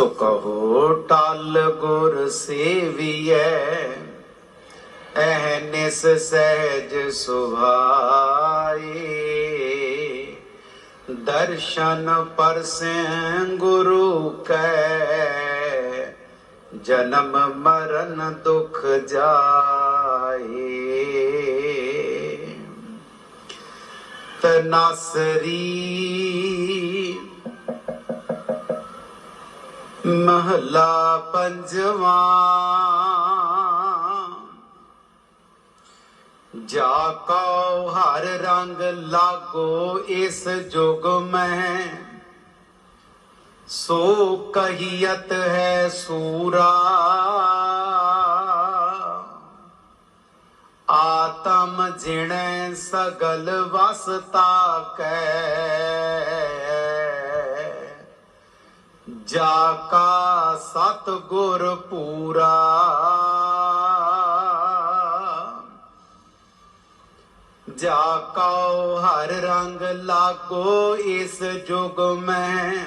तो कहो, टाल गुर सेविए। अहनिस सहज सुभाए। दर्शन पर से गुरु कै। जन्म मरण दुख जाए। तनासरी ਮਹਲਾ ਪੰਜਵਾਂ। ਜਾ ਕਉ ਹਰ ਰੰਗ ਲਾਗੋ ਇਸ ਜੁਗ ਮੈਂ। ਸੋ ਕਹੀਅਤ ਹੈ ਸੂਰਾ। ਆਤਮ ਜਿਣੈ ਸਗਲ ਵਸਤਾ ਕੈ। ਜਾ ਕਾ ਸਤ ਗੁਰ ਪੂਰਾ। ਜਾ ਕਉ ਹਰ ਰੰਗ ਲਾਗੋ ਇਸ ਜੁਗ ਮੈਂ।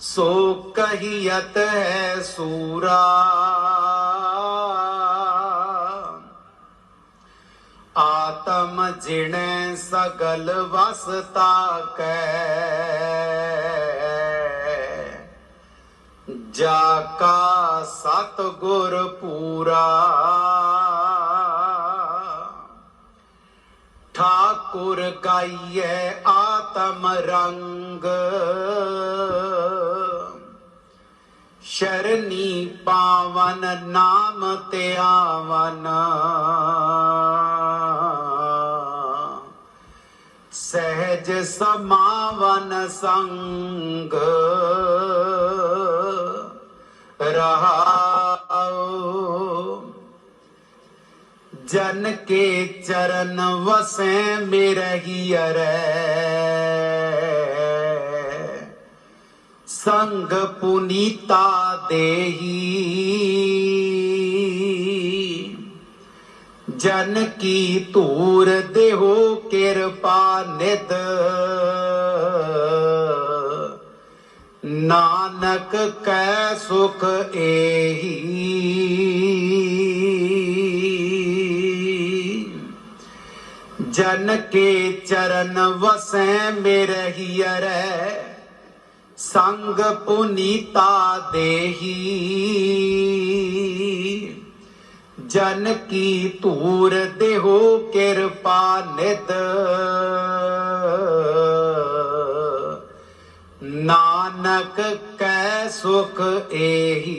ਸੋ ਕਹੀਅਤ ਹੈ ਸੂਰਾ। ਆਤਮ ਜਿਣੈ ਸਗਲ ਵਸਤਾ ਕੈ। ਜਾ ਕਾ ਸਤ ਗੁਰ ਪੂਰਾ। ਠਾਕੁਰ ਗਾਈਐ ਆਤਮ ਰੰਗ। ਸ਼ਰਨੀ ਪਾਵਨ ਨਾਮ ਤੇ ਆਵਨ। ਸਹਿਜ ਸਮਾਵਨ ਸੰਗ। ਜਨ ਕੇ ਚਰਨ ਵਸੈ ਮੇਰਹੀ ਅਰੈ। ਸੰਗ ਪੁਨੀਤਾ ਦੇਹੀ। ਜਨ ਕੀ ਧੂਰ ਦੇਹੋ ਕਿਰਪਾ ਨਿਤ ਨਾਨਕ ਕੈ ਸੁਖ ਏਹੀ। ਜਨ ਕੇ ਚਰਨ ਵਸੈ ਮੇਰਹੀ ਅਰੈ ਸੰਗ ਪੁਨੀਤਾ ਦੇਹੀ। ਜਨ ਕੀ ਧੂਰ ਦੇਹੋ ਕਿਰਪਾ ਨਿਤ ਨਾਨਕ ਕੈ ਸੁਖ ਏਹੀ।